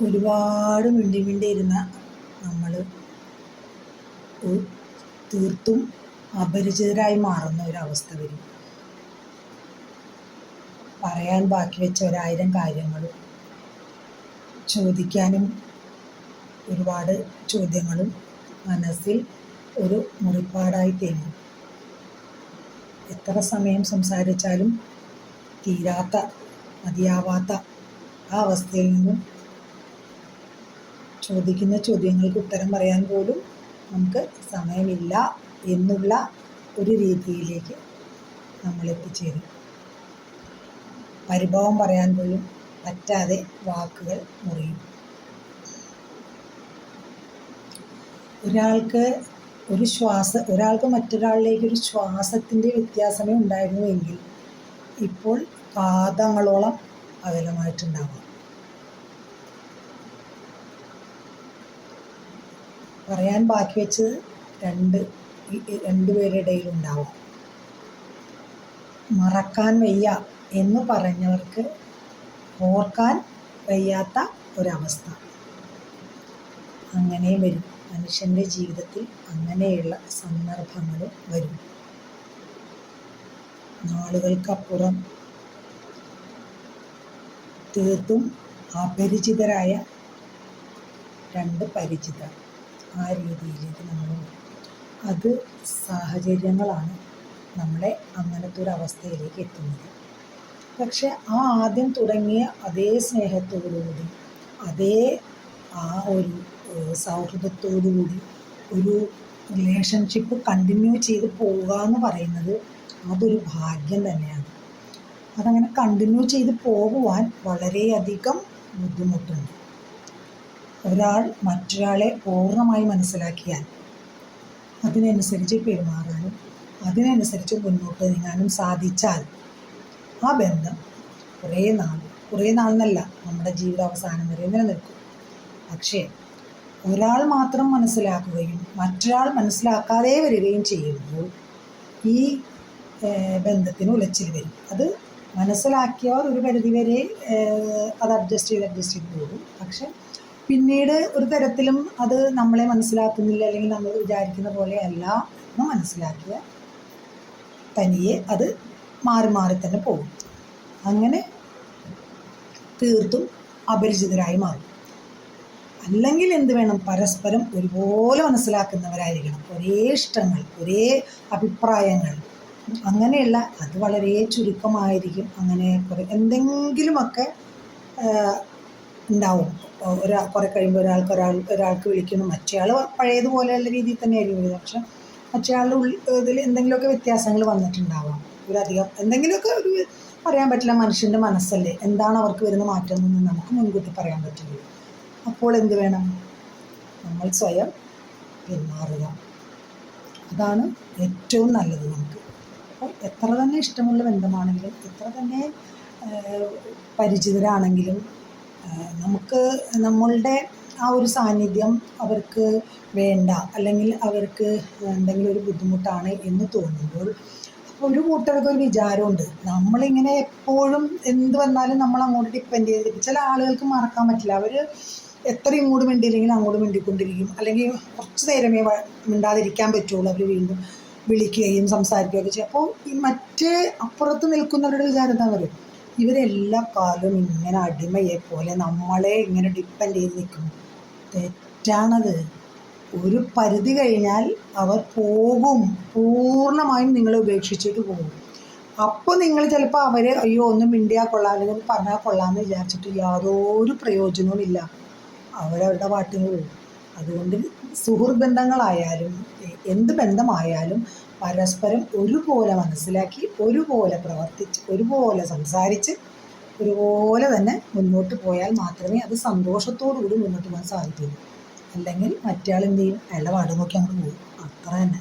ഒരുപാട് മിണ്ടി ഇരുന്ന നമ്മൾ തീർത്തും അപരിചിതരായി മാറുന്ന ഒരവസ്ഥ വരും. പറയാൻ ബാക്കി വെച്ച ഒരായിരം കാര്യങ്ങളും ചോദിക്കാനും ഒരുപാട് ചോദ്യങ്ങളും മനസ്സിൽ ഒരു മുറിപ്പാടായി തീരും എത്ര സമയം സംസാരിച്ചാലും തീരാത്ത മതിയാവാത്ത ആ അവസ്ഥയിൽ നിന്നും ചോദിക്കുന്ന ചോദ്യങ്ങൾക്ക് ഉത്തരം പറയാൻ പോലും നമുക്ക് സമയമില്ല എന്നുള്ള ഒരു രീതിയിലേക്ക് നമ്മൾ എത്തിച്ചേരും പരിഭവം പറയാൻ പോലും പറ്റാതെ വാക്കുകൾ മുറിയും. ഒരാൾക്ക് ഒരു ശ്വാസ ഒരാൾക്ക് മറ്റൊരാളിലേക്ക് ഒരു ശ്വാസത്തിന്റെ വ്യത്യാസമേ ഉണ്ടായിരുന്നുവെങ്കിൽ ഇപ്പോൾ പാദങ്ങളോളം അകലമായിട്ടുണ്ടാവാം. പറയാൻ ബാക്കി വെച്ചത് രണ്ട് രണ്ടുപേരുടെ ഇടയിലുണ്ടാവും മറക്കാൻ വയ്യ എന്ന് പറഞ്ഞവർക്ക് ഓർക്കാൻ വയ്യാത്ത ഒരവസ്ഥ. അങ്ങനെ വരും. മനുഷ്യന്റെ ജീവിതത്തിൽ അങ്ങനെയുള്ള സന്ദർഭങ്ങൾ വരും. നാളുകൾക്കപ്പുറം തീർത്തും അപരിചിതരായ രണ്ട് പരിചിതർ. ആ രീതിയിലേക്ക് നമ്മൾ അത് സാഹചര്യങ്ങളാണ് നമ്മളെ അങ്ങനത്തെ ഒരു അവസ്ഥയിലേക്ക് എത്തുന്നത്. പക്ഷെ ആ ആദ്യം തുടങ്ങിയ അതേ സ്നേഹത്തോടുകൂടി അതേ ആ ഒരു സൗഹൃദത്തോടുകൂടി ഒരു റിലേഷൻഷിപ്പ് കണ്ടിന്യൂ ചെയ്ത് പോവുക എന്ന് പറയുന്നത് അതൊരു ഭാഗ്യം തന്നെയാണ്. അതങ്ങനെ കണ്ടിന്യൂ ചെയ്ത് പോകുവാൻ വളരെയധികം ബുദ്ധിമുട്ടുണ്ട്. ഒരാൾ മറ്റൊരാളെ പൂർണമായി മനസ്സിലാക്കിയാൽ അതിനനുസരിച്ച് പെരുമാറാനും അതിനനുസരിച്ച് മുന്നോട്ട് നീങ്ങാനും സാധിച്ചാൽ ആ ബന്ധം കുറേ നാൾ കുറേ നാൾ എന്നല്ല നമ്മുടെ ജീവിതാവസാനം വരെ നിലനിൽക്കും. പക്ഷേ ഒരാൾ മാത്രം മനസ്സിലാക്കുകയും മറ്റൊരാൾ മനസ്സിലാക്കാതെ വരികയും ചെയ്യുമ്പോൾ ഈ ബന്ധത്തിന് ഉലച്ചിൽ വരും. അത് മനസ്സിലാക്കിയവർ ഒരു പരിധിവരെ അത് അഡ്ജസ്റ്റ് ചെയ്ത് അഡ്ജസ്റ്റ് ചെയ്ത് പോകും. പക്ഷെ പിന്നീട് ഒരു തരത്തിലും അത് നമ്മളെ മനസ്സിലാക്കുന്നില്ല അല്ലെങ്കിൽ നമ്മൾ വിചാരിക്കുന്ന പോലെ അല്ല എന്ന് മനസ്സിലാക്കിയ തനിയെ അത് മാറി മാറി തന്നെ പോകും. അങ്ങനെ തീർത്തും അപരിചിതരായി മാറും. അല്ലെങ്കിൽ എന്ത് വേണം? പരസ്പരം ഒരുപോലെ മനസ്സിലാക്കുന്നവരായിരിക്കണം. ഒരേ ഇഷ്ടങ്ങൾ ഒരേ അഭിപ്രായങ്ങൾ. അങ്ങനെയുള്ള അത് വളരെ ചുരുക്കമായിരിക്കും. അങ്ങനെ കുറേ എന്തെങ്കിലുമൊക്കെ ഉണ്ടാവും. ഒരാ കുറെ കഴിയുമ്പോൾ ഒരാൾക്ക് ഒരാൾ ഒരാൾക്ക് വിളിക്കുന്നു. മറ്റേയാൾ പഴയതുപോലെയുള്ള രീതിയിൽ തന്നെയായിരിക്കും വിളിക്കുന്നത് പക്ഷെ മറ്റേയാളുടെ ഉള്ളിൽ ഇതിൽ എന്തെങ്കിലുമൊക്കെ വ്യത്യാസങ്ങൾ വന്നിട്ടുണ്ടാവാം. ഒരധികം എന്തെങ്കിലുമൊക്കെ ഒരു പറയാൻ പറ്റില്ല മനുഷ്യന്റെ മനസ്സല്ലേ. എന്താണ് അവർക്ക് വരുന്ന മാറ്റം എന്നൊന്നും നമുക്ക് മുൻകൂട്ടി പറയാൻ പറ്റില്ല. അപ്പോൾ എന്ത് വേണം? നമ്മൾ സ്വയം പിന്മാറുക. അതാണ് ഏറ്റവും നല്ലത് നമുക്ക്. അപ്പോൾ എത്ര തന്നെ ഇഷ്ടമുള്ള ബന്ധമാണെങ്കിലും എത്ര തന്നെ പരിചിതരാണെങ്കിലും നമുക്ക് നമ്മളുടെ ആ ഒരു സാന്നിധ്യം അവർക്ക് വേണ്ട അല്ലെങ്കിൽ അവർക്ക് എന്തെങ്കിലും ഒരു ബുദ്ധിമുട്ടാണ് എന്ന് തോന്നുമ്പോൾ ഒരു കൂട്ടർക്ക് ഒരു വിചാരമുണ്ട്. നമ്മളിങ്ങനെ എപ്പോഴും എന്ത് വന്നാലും നമ്മൾ അങ്ങോട്ട് ഡിപ്പെൻഡ് ചെയ്ത് ചില ആളുകൾക്ക് മറക്കാൻ പറ്റില്ല. അവർ എത്ര ഇങ്ങോട്ട് മിണ്ടിയില്ലെങ്കിലും അങ്ങോട്ട് മിണ്ടിക്കൊണ്ടിരിക്കും. അല്ലെങ്കിൽ കുറച്ച് നേരമേ മിണ്ടാതിരിക്കാൻ പറ്റുള്ളൂ. അവർ വീണ്ടും വിളിക്കുകയും സംസാരിക്കുകയൊക്കെ ചെയ്യും. അപ്പോൾ ഈ മറ്റേ അപ്പുറത്ത് നിൽക്കുന്നവരുടെ വിചാരം എന്താ പറയുക ഇവരെല്ലാ കാലവും ഇങ്ങനെ അടിമയെ പോലെ നമ്മളെ ഇങ്ങനെ ഡിപ്പെൻഡ് ചെയ്ത് നിൽക്കും. തെറ്റാണത്. ഒരു പരിധി കഴിഞ്ഞാൽ അവർ പോകും. പൂർണമായും നിങ്ങളെ ഉപേക്ഷിച്ചിട്ട് പോകും. അപ്പോൾ നിങ്ങൾ ചിലപ്പോൾ അവർ അയ്യോ ഒന്ന് മിണ്ടിയാൽ കൊള്ളാം അല്ലെങ്കിൽ പറഞ്ഞാൽ കൊള്ളാമെന്ന് വിചാരിച്ചിട്ട് യാതൊരു പ്രയോജനവും ഇല്ല. അവരവരുടെ പാട്ടിന് പോകും അതുകൊണ്ട് സുഹൃത്ത് ബന്ധങ്ങളായാലും എന്ത് ബന്ധമായാലും പരസ്പരം ഒരുപോലെ മനസ്സിലാക്കി ഒരുപോലെ പ്രവർത്തിച്ച് ഒരുപോലെ സംസാരിച്ച് ഒരുപോലെ തന്നെ മുന്നോട്ട് പോയാൽ മാത്രമേ അത് സന്തോഷത്തോടു കൂടി മുന്നോട്ട് പോകാൻ സാധിക്കുള്ളൂ അല്ലെങ്കിൽ മറ്റേ ആൾ അയാളുടെ വാട് നോക്കി അങ്ങോട്ട് പോകും. അത്ര തന്നെ.